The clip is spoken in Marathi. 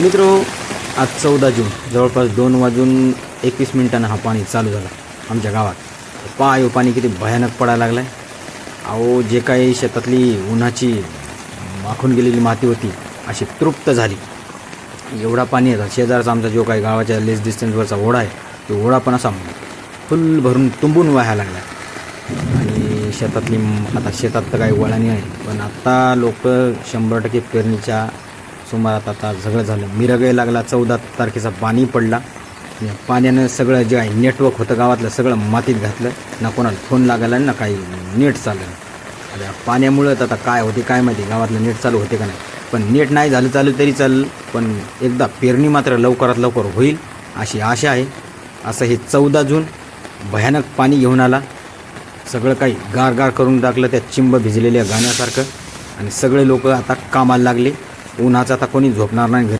मित्र आज चौदा जून जवळपास दोन वाजून एकवीस मिनिटांना हा पाणी चालू झाला आमच्या गावात. पाय हो पाणी किती भयानक पडायला लागलं आहे अहो जे काही शेतातली उन्हाची माखून गेलेली माती होती अशी तृप्त झाली. एवढा पाणी येतात शेजारचा आमचा जो काही गावाच्या लेस डिस्टन्सवरचा ओढा आहे तो ओढा पण असा फुल भरून तुंबून व्हायला लागला आणि शेतातली आता शेतात तर काही वळणी आहे पण आत्ता लोक शंभर टक्के पेरणीच्या सुमारात आता सगळं झालं. मिरगाय लागला चौदा तारखेचा पाणी पडला. आणि पाण्यानं सगळं जे आहे नेटवर्क होतं गावातलं सगळं मातीत घातलं. ना कोणाला फोन लागायला ना काही नेट चाललं. आता पाण्यामुळं तर आता काय होते काय माहिती गावातलं नेट चालू होते का नाही. पण नेट नाही झालं चालू तरी चालेल. पण एकदा पेरणी मात्र लवकरात लवकर होईल अशी आशा आहे. असं हे चौदा जून भयानक पाणी घेऊन आला. सगळं काही गार गार करून टाकलं त्या चिंब भिजलेल्या गाण्यासारखं. आणि सगळे लोक आता कामाला लागले. उन्हाचा आता कोणी झोपणार नाही.